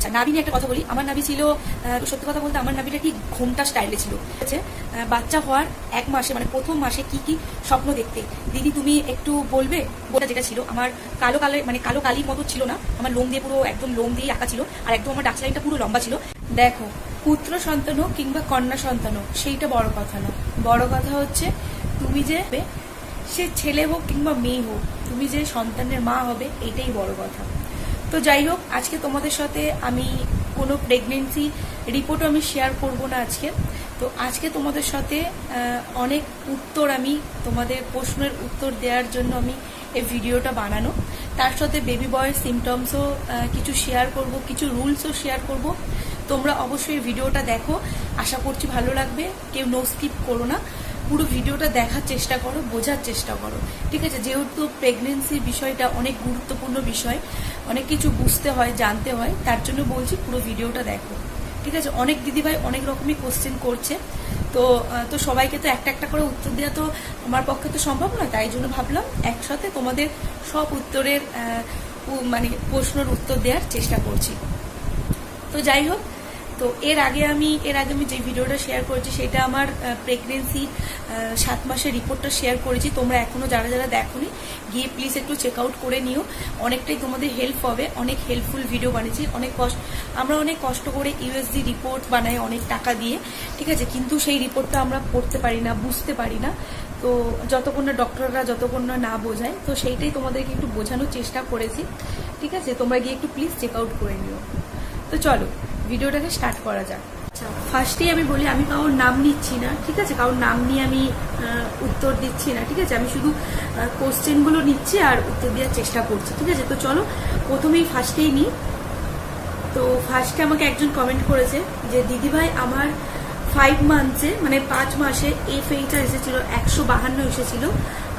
আচ্ছা নাবি একটা কথা বলি। আমার নাবি ছিল সত্যি কথা বলতে আমার নাবিটা ঠিক ঘোমটা স্টাইলে ছিল। ঠিক আছে? বাচ্চা হওয়ার এক মাসে মানে প্রথম মাসে কি কি স্বপ্ন দেখতে। দিদি, তুমি একটু বলবে? বলটা যেটা ছিল, আমার কালো কালো মানে কালো কালির মতো ছিল না। আমার লোম দিয়ে পুরো একদম লোম দিয়ে আঁকা ছিল। আর একদম আমার ডাক্স লাইনটা পুরো লম্বা ছিল। দেখো, পুত্র সন্তান হোক কিংবা কন্যা সন্তান হোক সেইটা বড় কথা না। বড় কথা হচ্ছে, তুমি যে সে ছেলে হোক কিংবা মেয়ে হোক, তুমি যে সন্তানের মা হবে, এটাই বড় কথা। তো যাই হোক, আজকে তোমাদের সাথে আমি কোনো প্রেগনেন্সি রিপোর্টও আমি শেয়ার করব না আজকে। তো আজকে তোমাদের সাথে অনেক উত্তর আমি তোমাদের প্রশ্নের উত্তর দেওয়ার জন্য আমি এই ভিডিওটা বানানো। তার সাথে বেবি বয়ের সিমটমসও কিছু শেয়ার করব, কিছু রুলসও শেয়ার করব। তোমরা অবশ্যই ভিডিওটা দেখো। আশা করছি ভালো লাগবে। কেউ নো স্কিপ করো না। পুরো ভিডিওটা দেখার চেষ্টা করো, বোঝার চেষ্টা করো। ঠিক আছে? যেহেতু প্রেগনেন্সির বিষয়টা অনেক গুরুত্বপূর্ণ বিষয়, অনেক কিছু বুঝতে হয়, জানতে হয়, তার জন্য বলছি পুরো ভিডিওটা দেখো। ঠিক আছে? অনেক দিদিভাই অনেক রকমই কোশ্চেন করছে। তো তো সবাইকে তো একটা একটা করে উত্তর দেওয়া তো আমার পক্ষে তো সম্ভব না তাই জন্য ভাবলাম একসাথে তোমাদের সব উত্তরের মানে প্রশ্নের উত্তর দেওয়ার চেষ্টা করছি। তো যাই হোক তো এর আগে আমি, এর আগে আমি যে ভিডিওটা শেয়ার করেছি সেটা আমার প্রেগনেন্সি সাত মাসের রিপোর্টটা শেয়ার করেছি। তোমরা এখনও যারা যারা দেখোনি, গিয়ে প্লিজ একটু চেক আউট করে নিও। অনেকটাই তোমাদের হেল্প হবে, অনেক হেল্পফুল ভিডিও বানিয়েছি, অনেক কষ্ট, আমরা অনেক কষ্ট করে ইউএসডি রিপোর্ট বানাই অনেক টাকা দিয়ে, ঠিক আছে? কিন্তু সেই রিপোর্টটা আমরা পড়তে পারি না, বুঝতে পারি না। তো যতক্ষণ না ডক্টররা যতক্ষণ না না বোঝায়, তো সেইটাই তোমাদেরকে একটু বোঝানোর চেষ্টা করেছি, ঠিক আছে? তোমরা গিয়ে একটু প্লিজ চেক আউট করে নিও। তো চলো ভিডিওটাকে স্টার্ট করা যাক। আচ্ছা ফার্স্টেই আমি বলি, আমি কারোর নাম নিচ্ছি না, ঠিক আছে? কারোর নাম নিয়ে আমি উত্তর দিচ্ছি না, ঠিক আছে? আমি শুধু কোশ্চেনগুলো নিচ্ছি আর উত্তর দেওয়ার চেষ্টা করছি, ঠিক আছে? তো চলো, প্রথমেই ফার্স্টেই নিই। তো ফার্স্টে আমাকে একজন কমেন্ট করেছে যে, দিদিভাই, আমার ফাইভ মান্থসে মানে পাঁচ মাসে এফ এইটা এসেছিল, একশো বাহান্ন এসেছিল,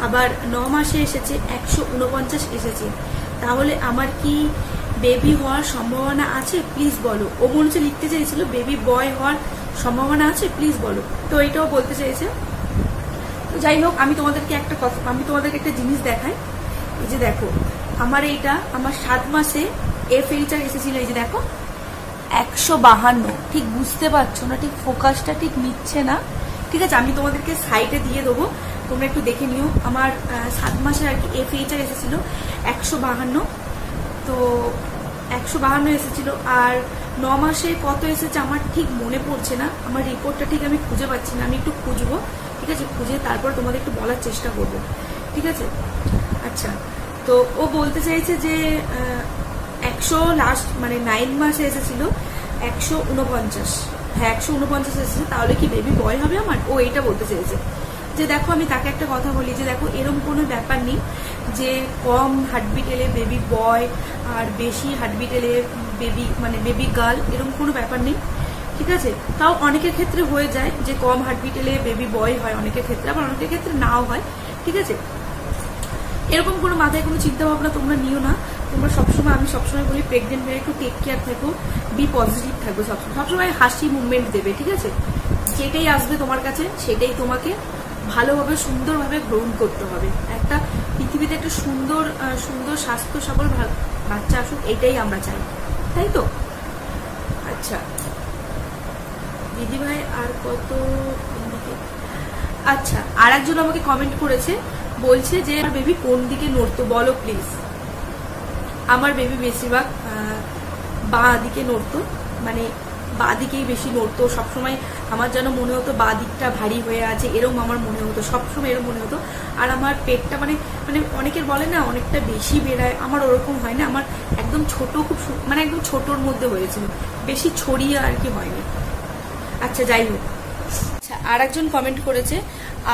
আবার ন মাসে এসেছে, একশো উনপঞ্চাশ এসেছে। তাহলে আমার কি বেবি হওয়ার সম্ভাবনা আছে, প্লিজ বলো। ও মনে লিখতে চাইছিল বেবি বয় হওয়ার সম্ভাবনা আছে, প্লিজ বলো। তো এটাও বলতে চাইছে তো যাই হোক, আমি তোমাদেরকে একটা কথা, আমি তোমাদেরকে একটা জিনিস দেখাই। এই যে দেখো, আমার এইটা, আমার সাত মাসে এফ এইচআর এসেছিল, এই যে দেখো, একশো বাহান্ন। ঠিক বুঝতে পারছ না, ঠিক ফোকাসটা ঠিক নিচ্ছে না। ঠিক আছে, আমি তোমাদেরকে সাইডে দিয়ে দেবো। তোমরা একটু দেখে নিও। আমার সাত মাসে আর কি এফ এইচআর এসেছিল, একশো বাহান্ন। তো একশো বাহান্ন এসেছিল আর ন মাসে কত এসেছে আমার ঠিক মনে পড়ছে না। আমার রিপোর্টটা ঠিক আমি খুঁজে পাচ্ছি না, আমি একটু খুঁজবো, ঠিক আছে? খুঁজে তারপর তোমাদের একটু বলার চেষ্টা করব, ঠিক আছে? আচ্ছা তো ও বলতে চাইছে যে একশো লাস্ট মানে নাইন মাসে এসেছিল, একশো উনপঞ্চাশ হ্যাঁ একশো উনপঞ্চাশ এসেছে, তাহলে কি বেবি বয় হবে আমার? ও এইটা বলতে চেয়েছে যে দেখো, আমি তাকে একটা কথা বলি, যে দেখো এরকম কোনো ব্যাপার নেই। যে কম হার্টবিট এলে বেবি বয় আর বেশি হার্টবিট এলে বেবি মানে বেবি গার্ল এরকম কোনো ব্যাপার নেই, ঠিক আছে? তাও অনেকের ক্ষেত্রে হয়ে যায় যে কম হার্টবিট এলে বেবি বয় হয় অনেকের ক্ষেত্রে, আবার অনেকের ক্ষেত্রে নাও হয়, ঠিক আছে? এরকম কোনো মাথায় কোনো চিন্তা ভাবনা তোমরা নিও না। তোমরা সবসময়, আমি সবসময় বলি প্রেগনেন্ট হয়ে একটু টেক কেয়ার থাকো বি পজিটিভ থাকবে সবসময়। সবসময় হাসি মুভমেন্ট দেবে, ঠিক আছে? যেটাই আসবে তোমার কাছে, সেটাই তোমাকে ভালোভাবে, সুন্দরভাবে গ্রহণ করতে হবে। একটা পৃথিবীতে একটা সুন্দর সুন্দর স্বাস্থ্য সবল বাচ্চা আসুক, এটাই আমরা চাই। তাই তো? আচ্ছা। দিদিভাই, আর কত আচ্ছা আর একজন আমাকে কমেন্ট করেছে, বলছে যে বেবি কোন দিকে নড়তো? বলো প্লিজ আমার বেবি বেশিরভাগ বাঁ দিকে নড়তো। মানে বাঁ দিকেই বেশি নড়তো। সবসময় আমার যেন মনে হতো বাঁ দিকটা ভারী হয়ে আছে এরকম আমার মনে হতো, সবসময় এরকম মনে হতো। আর আমার পেটটা মানে মানে অনেকের বলে না, অনেকটা বেশি বেড়ায়, আমার ওরকম হয় না, আমার একদম ছোট, খুব মানে একদম ছোটোর মধ্যে হয়েছিল, বেশি ছড়িয়ে আর কি হয়নি। আচ্ছা যাই হোক। আচ্ছা আর একজন কমেন্ট করেছে,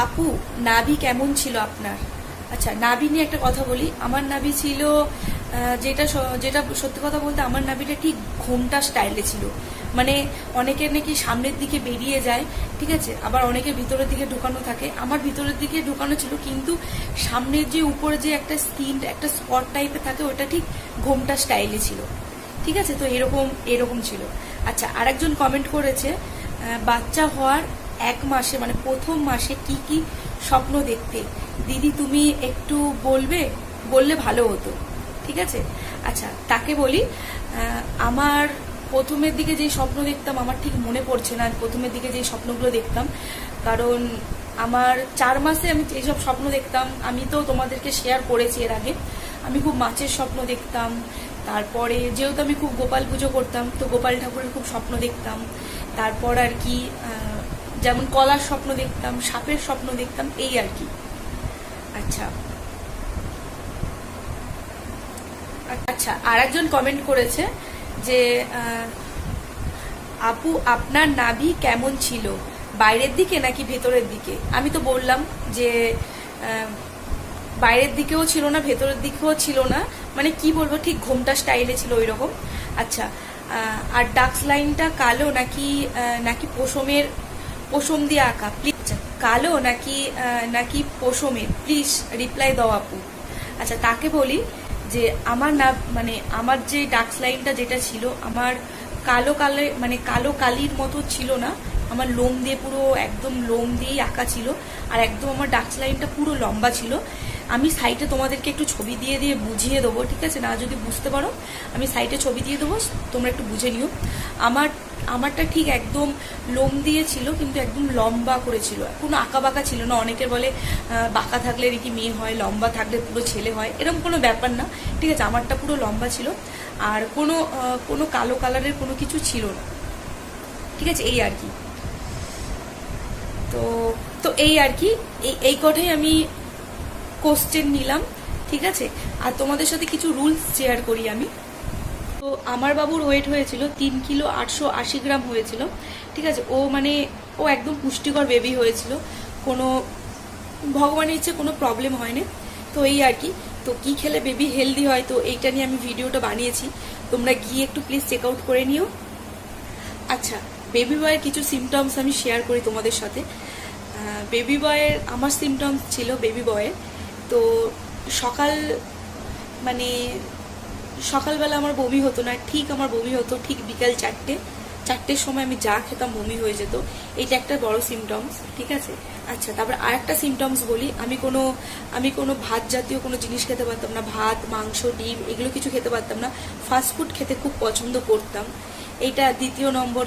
আপু, নাভি কেমন ছিল আপনার? আচ্ছা নাভি নিয়ে একটা কথা বলি, আমার নাভি ছিল যেটা যেটা সত্যি কথা বলতে আমার নাভিটা ঠিক ঘোমটা স্টাইলে ছিল। মানে অনেকের নাকি সামনের দিকে বেরিয়ে যায়, ঠিক আছে? আবার অনেকের ভিতরের দিকে ঢুকানো থাকে। আমার ভিতরের দিকে ঢুকানো ছিল, কিন্তু সামনের যে উপরে যে একটা স্কিন একটা স্পট টাইপের থাকে, ওটা ঠিক ঘোমটা স্টাইলে ছিল। ঠিক আছে? তো এরকম এরকম ছিল। আচ্ছা আরেকজন কমেন্ট করেছে বাচ্চা হওয়ার এক মাসে মানে প্রথম মাসে কি কি স্বপ্ন দেখতে? দিদি, তুমি একটু বলবে? বললে ভালো হতো। ঠিক আছে? আচ্ছা তাকে বলি আমার প্রথমের দিকে যেই স্বপ্ন দেখতাম, আমার ঠিক মনে পড়ছে না। প্রথমের দিকে যেই স্বপ্নগুলো দেখতাম, কারণ আমার চার মাসে আমি যেসব স্বপ্ন দেখতাম, আমি তো তোমাদেরকে শেয়ার করেছি এর আগে। আমি খুব মাছের স্বপ্ন দেখতাম, তারপরে যেহেতু আমি খুব গোপাল পুজো করতাম, তো গোপাল ঠাকুরের খুব স্বপ্ন দেখতাম। তারপর আর কি যেমন কলার স্বপ্ন দেখতাম, সাপের স্বপ্ন দেখতাম, এই আর কি। আচ্ছা আচ্ছা আর একজন কমেন্ট করেছে যে আপু, আপনার নাভি কেমন ছিল? বাইরের দিকে নাকি ভেতরের দিকে? আমি তো বললাম যে বাইরের দিকেও ছিল না, ভেতরের দিকেও ছিল না। মানে কি বলব, ঠিক ঘোমটা স্টাইলে ছিল ওই রকম আচ্ছা আর ডাক্স লাইনটা কালো নাকি নাকি পশমের, পশম দিয়ে আঁকা? প্লিজ কালো নাকি নাকি পশমের? প্লিজ রিপ্লাই দাও আপু। আচ্ছা তাকে বলি যে আমার না মানে আমার যে ডাক্স লাইনটা যেটা ছিল, আমার কালো কালে মানে কালো কালির মতো ছিল না। আমার লোম দিয়ে পুরো একদম লোম দিয়েই আঁকা ছিল। আর একদম আমার ডাক্স লাইনটা পুরো লম্বা ছিল। আমি সাইটে তোমাদেরকে একটু ছবি দিয়ে দিয়ে বুঝিয়ে দেবো, ঠিক আছে? না যদি বুঝতে পারো, আমি সাইটে ছবি দিয়ে দেবো, তোমরা একটু বুঝে নিও। আমার আমারটা ঠিক একদম লোম দিয়ে ছিল, কিন্তু একদম লম্বা করে ছিল কোনো আঁকা বাঁকা ছিল না। অনেকের বলে বাঁকা থাকলে নাকি মেয়ে হয়, লম্বা থাকলে পুরো ছেলে হয়। এরকম কোনো ব্যাপার না। ঠিক আছে, আমারটা পুরো লম্বা ছিল। আর কোনো কোনো কালো কালারের কোনো কিছু ছিল না। ঠিক আছে, এই আর কি। তো তো এই আর কি। এই এই কথাই আমি কোশ্চেন নিলাম। ঠিক আছে? আর তোমাদের সাথে কিছু রুলস শেয়ার করি আমি। তো আমার বাবুর ওয়েট হয়েছিল তিন কিলো আটশো আশি গ্রাম হয়েছিল। ঠিক আছে, ও মানে ও একদম পুষ্টিকর বেবি হয়েছিল। কোনো ভগবানের ইচ্ছে কোনো প্রবলেম হয়নি। তো এই আর কি, তো কি খেলে বেবি হেলদি হয়, তো এইটা নিয়ে আমি ভিডিওটা বানিয়েছি। তোমরা গিয়ে একটু প্লিজ চেক আউট করে নিও। আচ্ছা বেবি বয়ের কিছু সিমটমস আমি শেয়ার করি তোমাদের সাথে। বেবি বয়ের আমার সিমটমস ছিল বেবি বয়ের তো সকাল মানে সকালবেলা আমার বমি হতো না, ঠিক আমার বমি হতো, ঠিক বিকাল চারটে। চারটের সময় আমি যা খেতাম বমি হয়ে যেত। এটা একটা বড় সিমটমস ঠিক আছে? আচ্ছা তারপর আর একটা সিমটমস বলি। আমি কোনো আমি কোনো ভাত জাতীয় কোনো জিনিস খেতে পারতাম না, ভাত, মাংস, ডিম, এগুলো কিছু খেতে পারতাম না। ফাস্ট ফুড খেতে খুব পছন্দ করতাম। এইটা দ্বিতীয় নম্বর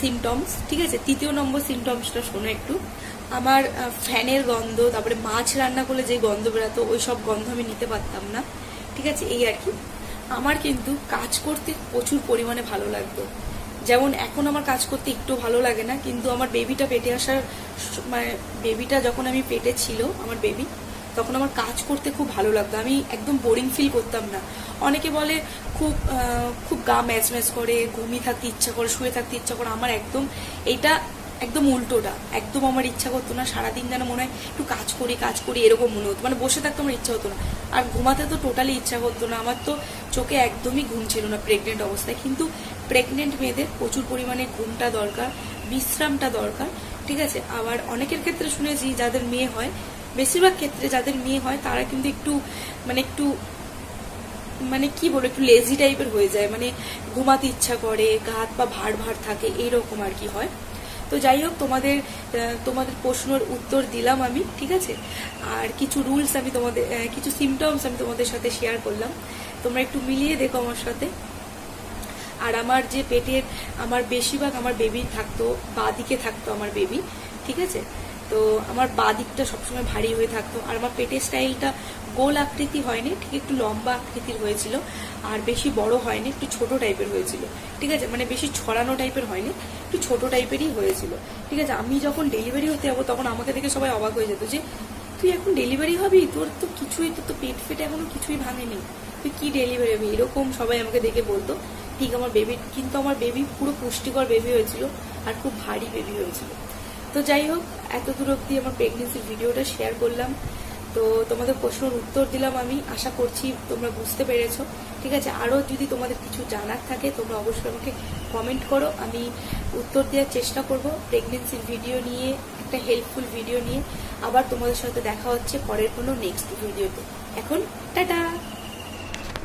সিমটমস ঠিক আছে? তৃতীয় নম্বর সিমটমসটা শোনো একটু। আমার ফ্যানের গন্ধ, তারপরে মাছ রান্না করলে যে গন্ধ বেরাতো ওই সব গন্ধ আমি নিতে পারতাম না। ঠিক আছে? এই আর কি। আমার কিন্তু কাজ করতে প্রচুর পরিমাণে ভালো লাগতো। যেমন এখন আমার কাজ করতে একটু ভালো লাগে না, কিন্তু আমার বেবিটা পেটে আসার মানে বেবিটা যখন আমি পেটে ছিল, আমার বেবি তখন আমার কাজ করতে খুব ভালো লাগতো। আমি একদম বোরিং ফিল করতাম না। অনেকে বলে খুব খুব গা ম্যাচ ম্যাচ করে, ঘুমিয়ে থাকতে ইচ্ছা করে, শুয়ে থাকতে ইচ্ছা করে, আমার একদম এইটা একদম উল্টোটা। একদম আমার ইচ্ছা করতো না সারাদিন যেন মনে হয় একটু কাজ করি কাজ করি, এরকম মনে হতো। মানে বসে থাকতে আমার ইচ্ছা হতো না। আর ঘুমাতে তো টোটালি ইচ্ছা করতো না। আমার তো চোখে একদমই ঘুম ছিল না প্রেগনেন্ট অবস্থায়। কিন্তু প্রেগনেন্ট মেয়েদের প্রচুর পরিমাণে ঘুমটা দরকার, বিশ্রামটা দরকার, ঠিক আছে? আবার অনেকের ক্ষেত্রে শুনেছি যাদের মেয়ে হয়, বেশিরভাগ ক্ষেত্রে যাদের মেয়ে হয় তারা কিন্তু একটু মানে একটু মানে কি বলব, একটু লেজি টাইপের হয়ে যায়। মানে ঘুমাতে ইচ্ছা করে, গা হাত পা ভার ভার থাকে, এইরকম আর কি হয়। তো যাই হোক, তোমাদের তোমাদের প্রশ্নের উত্তর দিলাম আমি, ঠিক আছে? আর কিছু রুলস আমি তোমাদের কিছু সিমটমস আমি তোমাদের সাথে শেয়ার করলাম। তোমরা একটু মিলিয়ে দেখো আমার সাথে। আর আমার যে পেটের, আমার বেশিরভাগ আমার বেবি থাকতো, বা দিকে থাকতো আমার বেবি ঠিক আছে? তো আমার বা দিকটা সবসময় ভারী হয়ে থাকতো। আর আমার পেটের স্টাইলটা গোল আকৃতি হয়নি, ঠিক একটু লম্বা আকৃতির হয়েছিল, আর বেশি বড় হয়নি, একটু ছোট টাইপের হয়েছিল। ঠিক আছে মানে বেশি ছড়ানো টাইপের হয়নি, একটু ছোট টাইপেরই হয়েছিল। ঠিক আছে, আমি যখন ডেলিভারি হতে যাব তখন আমাকে দেখে সবাই অবাক হয়ে যেত যে, তুই এখন ডেলিভারি হবি? তোর তো কিছুই, তোর তো পেট ফেটে এখনও কিছুই ভাঙেনি। তুই কি ডেলিভারি হবি? এরকম সবাই আমাকে দেখে বলতো। ঠিক, আমার বেবি কিন্তু আমার বেবি পুরো পুষ্টিকর বেবি হয়েছিল, আর খুব ভারী বেবি হয়েছিল। তো যাই হোক, এত দূর অব্দি আমার প্রেগনেন্সির ভিডিওটা শেয়ার করলাম। তো তোমাদের প্রশ্নের উত্তর দিলাম আমি। আশা করছি তোমরা বুঝতে পেরেছ। ঠিক আছে, আরও যদি তোমাদের কিছু জানার থাকে, তোমরা অবশ্যই আমাকে কমেন্ট করো। আমি উত্তর দেওয়ার চেষ্টা করব প্রেগনেন্সির ভিডিও নিয়ে, একটা হেল্পফুল ভিডিও নিয়ে। আবার তোমাদের সাথে দেখা হচ্ছে পরের কোনো নেক্সট ভিডিওতে এখন টাটা!